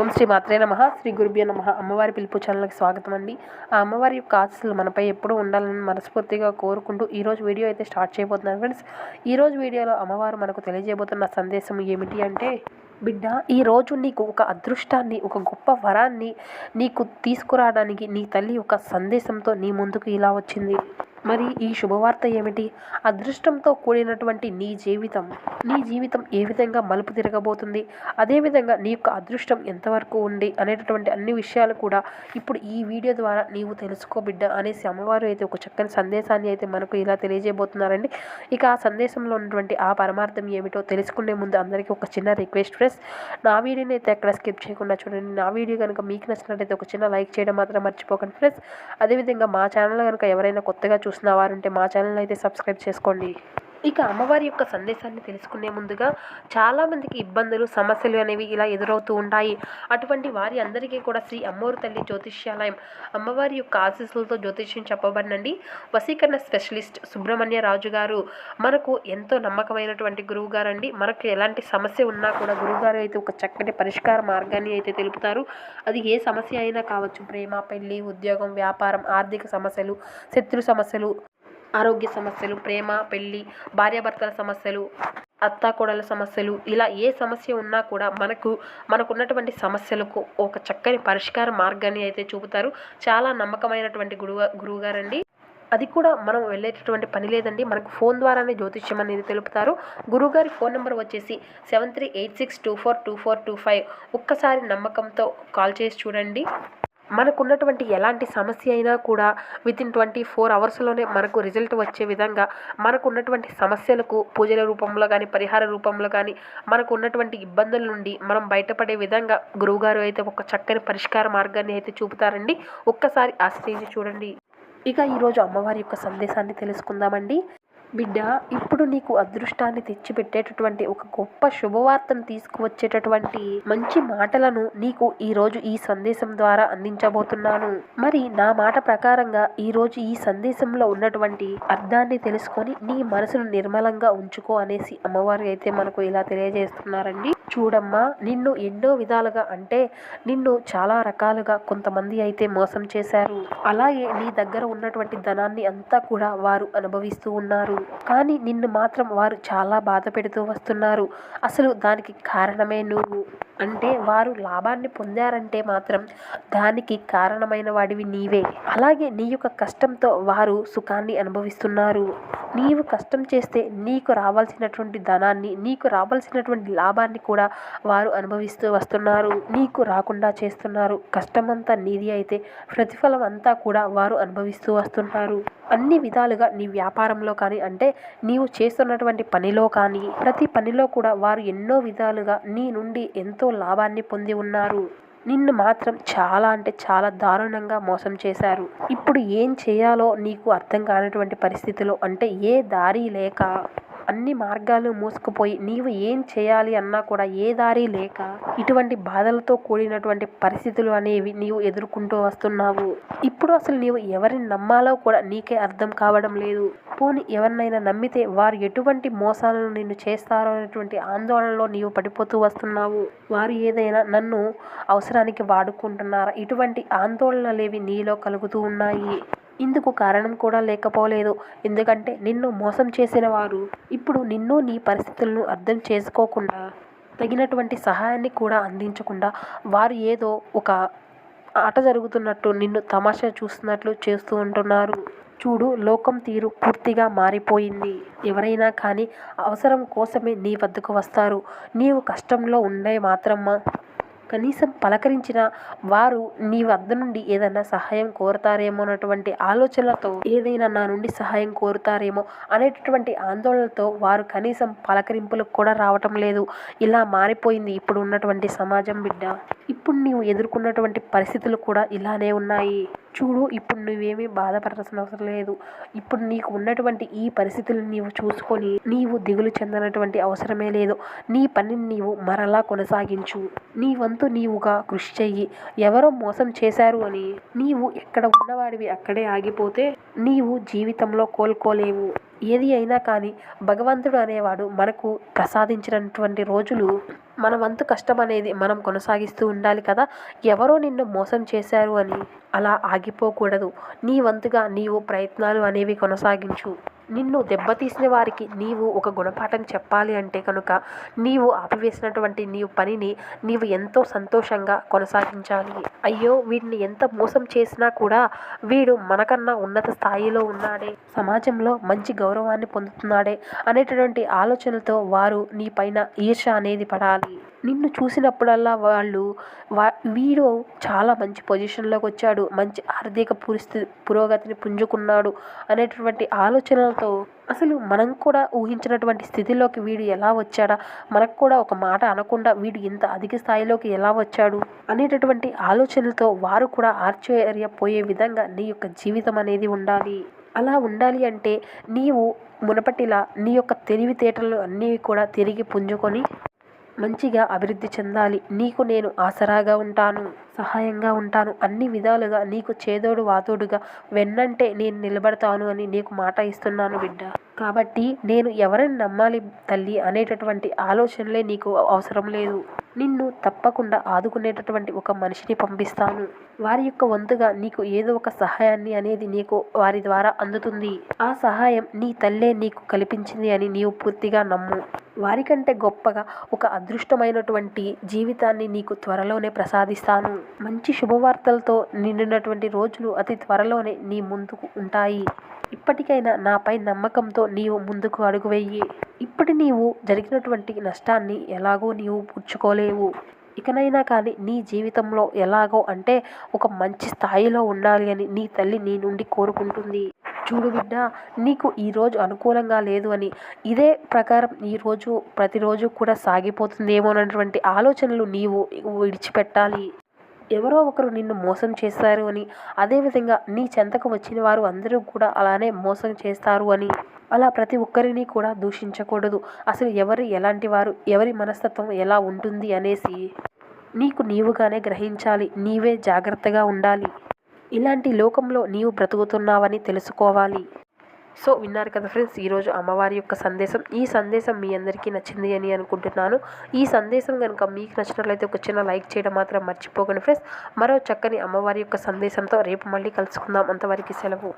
ఓం శ్రీ మాత్రే నమ. శ్రీ గురుభ్యో నమ. అమ్మవారి పిలుపు ఛానల్కి స్వాగతం అండి. ఆ అమ్మవారి యొక్క ఆశలు మనపై ఎప్పుడూ ఉండాలని మనస్ఫూర్తిగా కోరుకుంటూ ఈరోజు వీడియో అయితే స్టార్ట్ చేయబోతున్నాను ఫ్రెండ్స్. ఈరోజు వీడియోలో అమ్మవారు మనకు తెలియజేయబోతున్న సందేశం ఏమిటి అంటే బిడ్డ ఈరోజు నీకు ఒక అదృష్టాన్ని ఒక గొప్ప వరాన్ని నీకు తీసుకురావడానికి నీ తల్లి ఒక సందేశంతో నీ ముందుకు ఇలా వచ్చింది. మరి ఈ శుభవార్త ఏమిటి? అదృష్టంతో కూడినటువంటి నీ జీవితం. నీ జీవితం ఏ విధంగా మలుపు తిరగబోతుంది? అదేవిధంగా నీ యొక్క అదృష్టం ఎంతవరకు ఉంది? అనేటటువంటి అన్ని విషయాలు కూడా ఇప్పుడు ఈ వీడియో ద్వారా నీవు తెలుసుకో బిడ్డ అనేసి అమ్మవారు అయితే ఒక చక్కని సందేశాన్ని అయితే మనకు ఇలా తెలియజేయబోతున్నారండి. ఇక ఆ సందేశంలో ఉన్నటువంటి ఆ పరమార్థం ఏమిటో తెలుసుకునే ముందు అందరికీ ఒక చిన్న రిక్వెస్ట్ ఫ్రెండ్స్. నా వీడియోని అయితే ఎక్కడ స్కిప్ చేయకుండా చూడండి. నా వీడియో కనుక మీకు నచ్చినట్లయితే ఒక చిన్న లైక్ చేయడం మాత్రం మర్చిపోకండి ఫ్రెండ్స్. అదేవిధంగా మా ఛానల్ కనుక ఎవరైనా కొత్తగా చూసిన వారుంటే మా ఛానల్ అయితే సబ్స్క్రైబ్ చేసుకోండి. ఇక అమ్మవారి యొక్క సందేశాన్ని తెలుసుకునే ముందుగా చాలామందికి ఇబ్బందులు సమస్యలు అనేవి ఇలా ఎదురవుతూ ఉంటాయి. అటువంటి వారి అందరికీ కూడా శ్రీ అమ్మోరు తల్లి జ్యోతిష్యాలయం అమ్మవారి యొక్క ఆశీస్సులతో జ్యోతిష్యం చెప్పబడినండి. వసీకరణ స్పెషలిస్ట్ సుబ్రహ్మణ్య రాజు గారు మనకు ఎంతో నమ్మకమైనటువంటి గురువు గారండి. మనకు ఎలాంటి సమస్య ఉన్నా కూడా గురువుగారు అయితే ఒక చక్కటి పరిష్కార మార్గాన్ని అయితే తెలుపుతారు. అది ఏ సమస్య అయినా కావచ్చు ప్రేమ పెళ్ళి ఉద్యోగం వ్యాపారం ఆర్థిక సమస్యలు శత్రు సమస్యలు ఆరోగ్య సమస్యలు ప్రేమ పెళ్ళి భార్యాభర్తల సమస్యలు అత్తాకోడల సమస్యలు ఇలా ఏ సమస్య ఉన్నా కూడా మనకు మనకున్నటువంటి సమస్యలకు ఒక చక్కని పరిష్కార మార్గాన్ని అయితే చూపుతారు. చాలా నమ్మకమైనటువంటి గురువు గురువుగారండి. అది కూడా మనం వెళ్ళేటటువంటి పని లేదండి. మనకు ఫోన్ ద్వారానే జ్యోతిష్యం అనేది తెలుపుతారు. గురువుగారి ఫోన్ నెంబర్ వచ్చేసి seven three eight six two four two four two five. ఒక్కసారి నమ్మకంతో కాల్ చేసి చూడండి. మనకున్నటువంటి ఎలాంటి సమస్య అయినా కూడా విత్ ఇన్ ట్వంటీ ఫోర్ అవర్స్లోనే మనకు రిజల్ట్ వచ్చే విధంగా మనకు ఉన్నటువంటి సమస్యలకు పూజల రూపంలో కానీ పరిహార రూపంలో కానీ మనకు ఉన్నటువంటి ఇబ్బందుల నుండి మనం బయటపడే విధంగా గురువుగారు అయితే ఒక చక్కని పరిష్కార మార్గాన్ని అయితే చూపుతారండి. ఒక్కసారి ఆశ్రయించి చూడండి. ఇక ఈరోజు అమ్మవారి యొక్క సందేశాన్ని తెలుసుకుందామండి. బిడ్డ ఇప్పుడు నీకు అదృష్టాన్ని తెచ్చిపెట్టేటటువంటి ఒక గొప్ప శుభవార్తను తీసుకువచ్చేటటువంటి మంచి మాటలను నీకు ఈరోజు ఈ సందేశం ద్వారా అందించబోతున్నాను. మరి నా మాట ప్రకారంగా ఈరోజు ఈ సందేశంలో ఉన్నటువంటి అర్థాన్ని తెలుసుకొని నీ మనసును నిర్మలంగా ఉంచుకో అనేసి అమ్మవారు అయితే మనకు ఇలా తెలియజేస్తున్నారండి. చూడమ్మా నిన్ను ఎన్నో విధాలుగా అంటే నిన్ను చాలా రకాలుగా కొంతమంది అయితే మోసం చేశారు. అలాగే నీ దగ్గర ఉన్నటువంటి ధనాన్ని అంతా కూడా వారు అనుభవిస్తూ ఉన్నారు. కానీ నిన్ను మాత్రం వారు చాలా బాధ పెడుతూ వస్తున్నారు. అసలు దానికి కారణమే నువ్వు. అంటే వారు లాభాన్ని పొందారంటే మాత్రం దానికి కారణమైన వాడివి నీవే. అలాగే నీ యొక్క కష్టంతో వారు సుఖాన్ని అనుభవిస్తున్నారు. నీవు కష్టం చేస్తే నీకు రావాల్సినటువంటి ధనాన్ని నీకు రావాల్సినటువంటి లాభాన్ని కూడా వారు అనుభవిస్తూ వస్తున్నారు. నీకు రాకుండా చేస్తున్నారు. కష్టమంతా నీది అయితే ప్రతిఫలం అంతా కూడా వారు అనుభవిస్తూ వస్తున్నారు. అన్ని విధాలుగా నీ వ్యాపారంలో కానీ అంటే నీవు చేస్తున్నటువంటి పనిలో కానీ ప్రతి పనిలో కూడా వారు ఎన్నో విధాలుగా నీ నుండి ఎంతో లాభాన్ని పొంది ఉన్నారు. నిన్ను మాత్రం చాలా అంటే చాలా దారుణంగా మోసం చేశారు. ఇప్పుడు ఏం చేయాలో నీకు అర్థం కానటువంటి పరిస్థితిలో అంటే ఏ దారి లేక అన్ని మార్గాలు మూసుకుపోయి నీవు ఏం చేయాలి అన్నా కూడా ఏ దారి లేక ఇటువంటి బాధలతో కూడినటువంటి పరిస్థితులు అనేవి నీవు ఎదుర్కొంటూ వస్తున్నావు. ఇప్పుడు అసలు నీవు ఎవరిని నమ్మాలో కూడా నీకే అర్థం కావడం లేదు. పోని ఎవరినైనా నమ్మితే వారు ఎటువంటి మోసాలను నిన్ను చేస్తారో అనేటువంటి ఆందోళనలో నీవు పడిపోతూ వస్తున్నావు. వారు ఏదైనా నన్ను అవసరానికి వాడుకుంటున్నారా? ఇటువంటి ఆందోళనలేవి నీలో కలుగుతూ ఉన్నాయి. ఇందుకు కారణం కూడా లేకపోలేదు. ఎందుకంటే నిన్ను మోసం చేసిన వారు ఇప్పుడు నిన్ను నీ పరిస్థితులను అర్థం చేసుకోకుండా తగినటువంటి సహాయాన్ని కూడా అందించకుండా వారు ఏదో ఒక ఆట జరుగుతున్నట్టు నిన్ను తమాషా చూస్తున్నట్లు చేస్తూ ఉంటున్నారు. చూడు లోకం తీరు పూర్తిగా మారిపోయింది. ఎవరైనా కానీ అవసరం కోసమే నీ వద్దకు వస్తారు. నీవు కష్టంలో ఉండే మాత్రమ్మా కనీసం పలకరించిన వారు నీ వద్ద నుండి ఏదైనా సహాయం కోరుతారేమో అన్నటువంటి ఆలోచనలతో ఏదైనా నా నుండి సహాయం కోరుతారేమో అనేటటువంటి ఆందోళనతో వారు కనీసం పలకరింపులకు కూడా రావటం లేదు. ఇలా మారిపోయింది ఇప్పుడు ఉన్నటువంటి సమాజం బిడ్డ. ఇప్పుడు నీవు ఎదుర్కొన్నటువంటి పరిస్థితులు కూడా ఇలానే ఉన్నాయి. చూడు ఇప్పుడు నువ్వేమీ బాధపడాల్సిన అవసరం లేదు. ఇప్పుడు నీకు ఉన్నటువంటి ఈ పరిస్థితులు నీవు చూసుకొని నీవు దిగులు చెందనటువంటి అవసరమే లేదు. నీ పనిని నీవు మరలా కొనసాగించు. నీ వంతు నీవుగా కృషి చెయ్యి. ఎవరో మోసం చేశారు అని నీవు ఎక్కడ ఉన్నవాడివి అక్కడే ఆగిపోతే నీవు జీవితంలో కోలుకోలేవు ఏది అయినా కానీ భగవంతుడు అనేవాడు మనకు ప్రసాదించినటువంటి రోజులు మన వంతు కష్టం అనేది మనం కొనసాగిస్తూ ఉండాలి కదా. ఎవరో నిన్ను మోసం చేశారు అని అలా ఆగిపోకూడదు. నీ వంతుగా నీవు ప్రయత్నాలు అనేవి కొనసాగించు. నిన్ను దెబ్బతీసిన వారికి నీవు ఒక గుణపాఠం చెప్పాలి అంటే కనుక నీవు ఆపివేసినటువంటి నీవు పనిని నీవు ఎంతో సంతోషంగా కొనసాగించాలి. అయ్యో వీడిని ఎంత మోసం చేసినా కూడా వీడు మనకన్నా ఉన్నత స్థాయిలో ఉన్నాడే. సమాజంలో మంచి గౌరవాన్ని పొందుతున్నాడే అనేటటువంటి ఆలోచనలతో వారు నీ పైన ఈర్ష అనేది పడాలి. నిన్ను చూసినప్పుడల్లా వాళ్ళు వా వీడు చాలా మంచి పొజిషన్లోకి వచ్చాడు. మంచి ఆర్థిక పురిస్థితి పురోగతిని పుంజుకున్నాడు అనేటటువంటి ఆలోచనలతో అసలు మనం కూడా ఊహించినటువంటి స్థితిలోకి వీడు ఎలా వచ్చాడా? మనకు కూడా ఒక మాట అనకుండా వీడు ఇంత అధిక స్థాయిలోకి ఎలా వచ్చాడు? అనేటటువంటి ఆలోచనలతో వారు కూడా ఆశ్చర్యపోయే విధంగా నీ యొక్క జీవితం అనేది ఉండాలి. అలా ఉండాలి అంటే నీవు మునపటిలా నీ యొక్క తెలివితేటలు అన్నీ కూడా తిరిగి పుంజుకొని మంచిగా అభివృద్ధి చెందాలి. నీకు నేను ఆసరాగా ఉంటాను సహాయంగా ఉంటాను అన్ని విధాలుగా నీకు చేదోడు వాతోడుగా వెన్నంటే నేను నిలబడతాను అని నీకు మాట ఇస్తున్నాను బిడ్డ. కాబట్టి నేను ఎవరిని నమ్మాలి తల్లి అనేటటువంటి ఆలోచనలే నీకు అవసరం లేదు. నిన్ను తప్పకుండా ఆదుకునేటటువంటి ఒక మనిషిని పంపిస్తాను. వారి యొక్క వంతుగా నీకు ఏదో ఒక సహాయాన్ని అనేది నీకు వారి ద్వారా అందుతుంది. ఆ సహాయం నీ తల్లే నీకు కల్పించింది అని నీవు పూర్తిగా నమ్ము. వారికంటే గొప్పగా ఒక అదృష్టమైనటువంటి జీవితాన్ని నీకు త్వరలోనే ప్రసాదిస్తాను. మంచి శుభవార్తలతో నిండినటువంటి రోజులు అతి త్వరలోనే నీ ముందుకు ఉంటాయి. ఇప్పటికైనా నాపై నమ్మకంతో నీవు ముందుకు అడుగువేయి ఇప్పటి నీవు జరిగినటువంటి నష్టాన్ని ఎలాగో నీవు పుచ్చుకోలేవు. ఇకనైనా కానీ నీ జీవితంలో ఎలాగో అంటే ఒక మంచి స్థాయిలో ఉండాలి అని నీ తల్లి నీ నుండి కోరుకుంటుంది. చూడు బిడ్డ నీకు ఈరోజు అనుకూలంగా లేదు అని. ఇదే ప్రకారం ఈరోజు ప్రతిరోజు కూడా సాగిపోతుందేమో అన్నటువంటి ఆలోచనలు నీవు విడిచిపెట్టాలి. ఎవరో ఒకరు నిన్ను మోసం చేస్తారు అని. అదేవిధంగా నీ చెంతకు వచ్చిన వారు అందరూ కూడా అలానే మోసం చేస్తారు అని. అలా ప్రతి ఒక్కరిని కూడా దూషించకూడదు. అసలు ఎవరు ఎలాంటి వారు ఎవరి మనస్తత్వం ఎలా ఉంటుంది అనేసి నీకు నీవుగానే గ్రహించాలి. నీవే జాగ్రత్తగా ఉండాలి. ఇలాంటి లోకంలో నీవు బ్రతుకుతున్నావని తెలుసుకోవాలి. సో విన్నారు కదా ఫ్రెండ్స్ ఈరోజు అమ్మవారి యొక్క సందేశం. ఈ సందేశం మీ అందరికీ నచ్చింది అని అనుకుంటున్నాను. ఈ సందేశం కనుక మీకు నచ్చినట్లయితే ఒక చిన్న లైక్ చేయడం మాత్రం మర్చిపోకండి ఫ్రెండ్స్. మరో చక్కని అమ్మవారి యొక్క సందేశంతో రేపు మళ్ళీ కలుసుకుందాం. అంతవరకు సెలవు.